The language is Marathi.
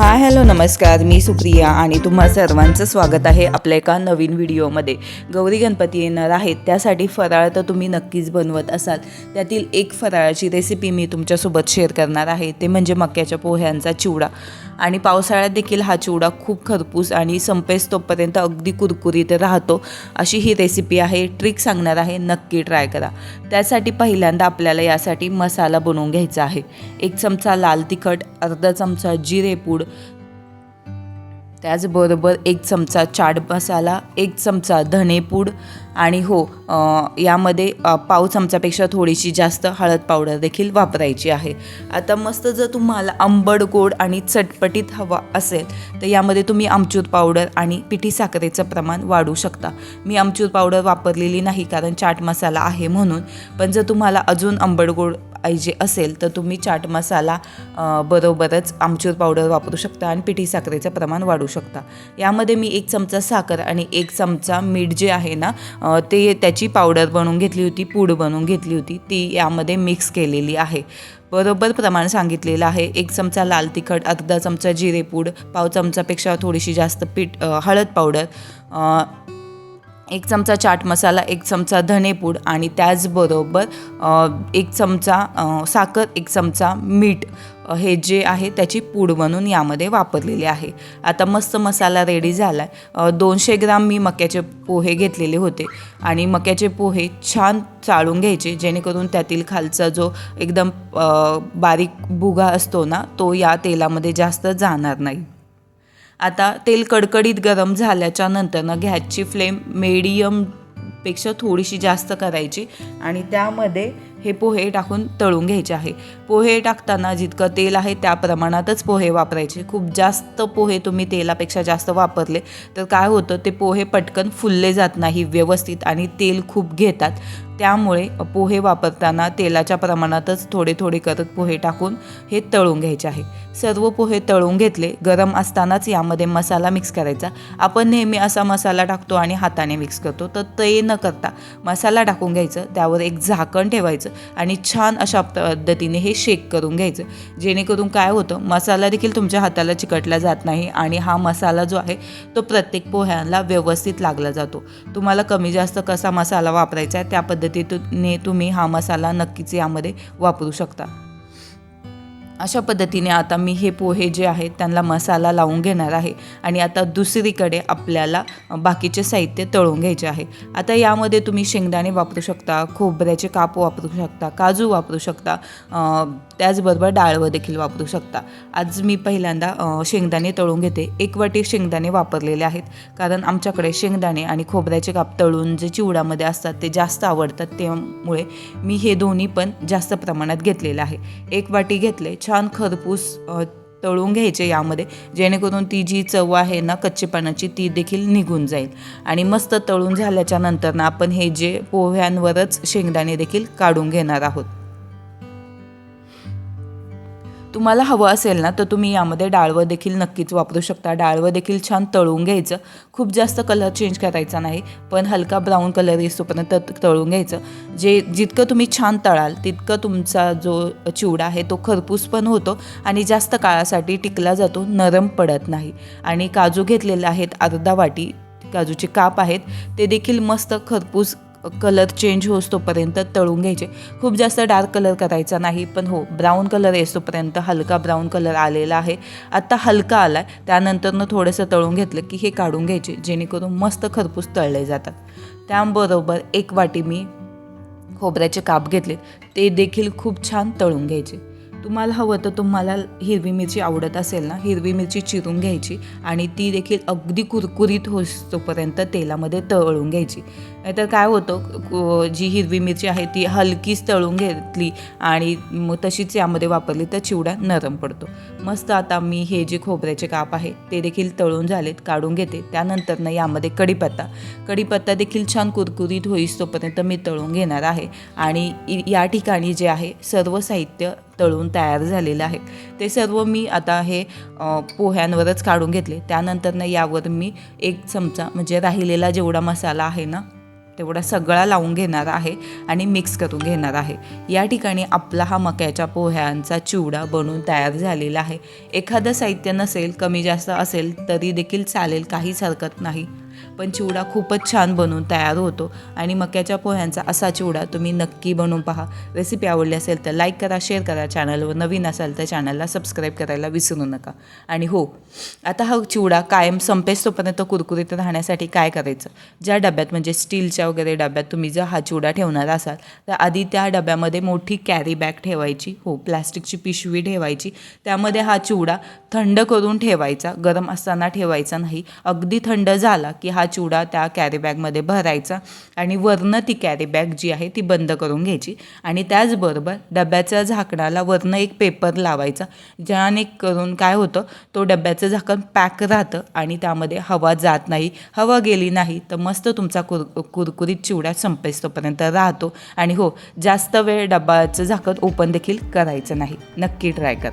हाय हॅलो नमस्कार. मी सुप्रिया आणि तुम्हा सर्वांचं स्वागत आहे आपल्या एका नवीन व्हिडिओमध्ये. गौरी गणपती येणार आहेत त्यासाठी फराळ तर तुम्ही नक्कीच बनवत असाल. त्यातील एक फराळाची रेसिपी मी तुमच्यासोबत शेअर करणार आहे. ते म्हणजे मक्याच्या पोह्यांचा चिवडा. आणि पावसाळ्यात देखील हा चिवडा खूप खरपूस आणि संपेस तोपर्यंत अगदी कुरकुरीत राहतो. अशी ही रेसिपी आहे. ट्रिक सांगणार आहे. नक्की ट्राय करा. त्यासाठी पहिल्यांदा आपल्याला यासाठी मसाला बनवून घ्यायचा आहे. एक चमचा लाल तिखट अर्धा चमचा जिरेपूड त्याचबरोबर एक चमचा चाट मसाला एक चमचा धनेपूड आणि हो यामध्ये पाव चमचापेक्षा थोडीशी जास्त हळद पावडर देखील वापरायची आहे. आता मस्त जर तुम्हाला आंबट गोड आणि चटपटीत हवा असेल तर यामध्ये तुम्ही आमचूर पावडर आणि पिठी साखरेचं प्रमाण वाढू शकता. मी आमचूर पावडर वापरलेली नाही कारण चाट मसाला आहे म्हणून. पण जर तुम्हाला अजून आंबट गोड पाहिजे असेल तर तुम्ही चाट मसाला बरोबरच आमचूर पावडर वापरू शकता आणि पिठी साखरेचं प्रमाण वाढू शकता. यामध्ये मी एक चमचा साखर आणि एक चमचा मीठ जे आहे ना ते त्याची पावडर बनवून घेतली होती पूड बनवून घेतली होती ती यामध्ये मिक्स केलेली आहे. बरोबर प्रमाण सांगितलेलं आहे एक चमचा लाल तिखट अर्धा चमचा जिरेपूड पाव चमचापेक्षा थोडीशी जास्त पीठ हळद पावडर एक चमचा चाट मसाला एक चमचा धनेपूड आणि त्याचबरोबर एक चमचा साखर एक चमचा मीठ हे जे आहे त्याची पूड बनून यामध्ये वापरलेली आहे. आता मस्त मसाला रेडी झाला आहे दोनशे ग्राम मी मक्याचे पोहे घेतलेले होते आणि मक्याचे पोहे छान चाळून घ्यायचे जेणेकरून त्यातील खालचा जो एकदम बारीक भुगा असतो ना तो या तेलामध्ये जास्त जाणार नाही. आता तेल कडकडीत गरम झाल्याच्या नंतरनं गॅसची फ्लेम मेडियमपेक्षा थोडीशी जास्त करायची आणि त्यामध्ये हे पोहे टाकून तळून घ्यायचे आहे. पोहे टाकताना जितकं तेल आहे त्या प्रमाणातच पोहे वापरायचे. खूप जास्त पोहे तुम्ही तेलापेक्षा जास्त वापरले तर काय होतं ते पोहे पटकन फुलले जात नाही व्यवस्थित आणि तेल खूप घेतात. त्यामुळे पोहे वापरताना तेलाच्या प्रमाणातच थोडे थोडे करत पोहे टाकून हे तळून घ्यायचे आहे. सर्व पोहे तळून घेतले गरम असतानाच यामध्ये मसाला मिक्स करायचा. आपण नेहमी असा मसाला टाकतो आणि हाताने मिक्स करतो तर ते न करता मसाला टाकून घ्यायचं त्यावर एक झाकण ठेवायचं आणि छान अशा पद्धतीने हे शेक करून घ्यायचं. जेणेकरून काय होतं मसाला देखील तुमच्या हाताला चिकटला जात नाही आणि हा मसाला जो आहे तो प्रत्येक पोह्यांना व्यवस्थित लागला जातो. तुम्हाला कमी जास्त कसा मसाला वापरायचा आहे त्या पद्धती पद्धतीने तुम्ही हा मसाला नक्कीच यामध्ये वापरू शकता. अशा पद्धतीने आता मी हे पोहे जे आहेत त्यांना मसाला लावून घेणार आहे आणि आता दुसरीकडे आपल्याला बाकीचे साहित्य तळून घ्यायचे आहे. आता यामध्ये तुम्ही शेंगदाणे वापरू शकता खोबऱ्याचे काप वापरू शकता काजू वापरू शकता त्याचबरोबर डाळवं देखील वापरू शकता. आज मी पहिल्यांदा शेंगदाणे तळून घेते. एक वाटी शेंगदाणे वापरलेले आहेत. कारण आमच्याकडे शेंगदाणे आणि खोबऱ्याचे काप तळून जे चिवडामध्ये असतात ते जास्त आवडतात. त्यामुळे मी हे दोन्ही पण जास्त प्रमाणात घेतलेलं आहे. एक वाटी घेतले छ छान खरपूस तळून घ्यायचे यामध्ये. जेणेकरून ती जी चव आहे ना कच्चेपणाची ती देखील निघून जाईल. आणि मस्त तळून झाल्याच्यानंतर ना आपण हे जे पोह्यांवरच शेंगदाणे देखील काढून घेणार आहोत. तुम्हाला हवं असेल ना तर तुम्ही यामध्ये डाळवं देखील नक्कीच वापरू शकता. डाळवं देखील छान तळून घ्यायचं. खूप जास्त कलर चेंज करायचा नाही पण हलका ब्राऊन कलर येसोपर्यंत तळून घ्यायचं. जे जितकं तुम्ही छान तळाल तितकं तुमचा जो चिवडा आहे तो खरपूस पण होतो आणि जास्त काळासाठी टिकला जातो नरम पडत नाही. आणि काजू घेतलेले आहेत अर्धा वाटी काजूचे काप आहेत ते देखील मस्त खरपूस कलर चेंज होस तोपर्यंत तळून घ्यायचे. खूप जास्त डार्क कलर करायचा नाही पण हो ब्राऊन कलर येतोपर्यंत हलका ब्राऊन कलर आलेला आहे. आत्ता हलका आला आहे त्यानंतरनं थोडंसं तळून घेतलं की हे काढून घ्यायचे जेणेकरून मस्त खरपूस तळले जातात. त्याबरोबर एक वाटी मी खोबऱ्याचे काप घेतले ते देखील खूप छान तळून घ्यायचे. तुम्हाला हवं तर तुम्हाला हिरवी मिरची आवडत असेल ना हिरवी मिरची चिरून घ्यायची आणि ती देखील अगदी कुरकुरीत होतोपर्यंत तेलामध्ये तळून घ्यायची. नाहीतर काय होतं को- जी हिरवी मिरची आहे ती हलकीच तळून घेतली आणि मग तशीच यामध्ये वापरली तर चिवडा नरम पडतो. मस्त आता मी हे जे खोबऱ्याचे काप आहे ते देखील तळून झालेत काढून घेते. त्यानंतरनं यामध्ये कढीपत्ता. कढीपत्ता देखील छान कुरकुरीत होईस तोपर्यंत मी तळून घेणार आहे. आणि या ठिकाणी जे आहे सर्व साहित्य तळून तयार झालेलं आहे ते सर्व मी आता हे पोह्यांवरच काढून घेतले. त्यानंतरनं यावर मी एक चमचा म्हणजे राहिलेला जेवढा मसाला आहे ना तेवढा सगळा लावून घेणार आहे आणि मिक्स करून घेणार आहे. या ठिकाणी आपला हा मक्याच्या पोह्यांचा चिवडा बनवून तयार झालेला आहे. एखादं साहित्य नसेल कमी जास्त असेल तरी देखील चालेल काहीच हरकत नाही. पण चिवडा खूपच छान बनवून तयार होतो. आणि मक्याच्या पोह्यांचा असा चिवडा तुम्ही नक्की बनवून पहा. रेसिपी आवडली असेल तर लाईक करा शेअर करा चॅनलवर नवीन असाल तर चॅनलला सबस्क्राईब करायला विसरू नका. आणि हो आता हा चिवडा कायम संपेस तोपर्यंत कुरकुरीत राहण्यासाठी काय करायचं? ज्या डब्यात म्हणजे स्टीलच्या वगैरे डब्यात तुम्ही जर हा चिवडा ठेवणार असाल तर आधी त्या डब्यामध्ये मोठी कॅरी बॅग ठेवायची. हो प्लॅस्टिकची पिशवी ठेवायची. त्यामध्ये हा चिवडा थंड करून ठेवायचा. गरम असताना ठेवायचा नाही. अगदी थंड झाला की हा चिवडा त्या कॅरीबॅगमध्ये भरायचा आणि वरनं ती कॅरीबॅग जी आहे ती बंद करून घ्यायची. आणि त्याचबरोबर डब्याच्या झाकणाला वरनं एक पेपर लावायचा ज्याने करून काय होतं तो डब्याचं झाकण पॅक राहतं आणि त्यामध्ये हवा जात नाही. हवा गेली नाही तर मस्त तुमचा कुर कुरकुरीत चिवडा संपेस तोपर्यंत राहतो. आणि हो जास्त वेळ डब्याचं झाकण ओपन देखील करायचं नाही. नक्की ट्राय कर.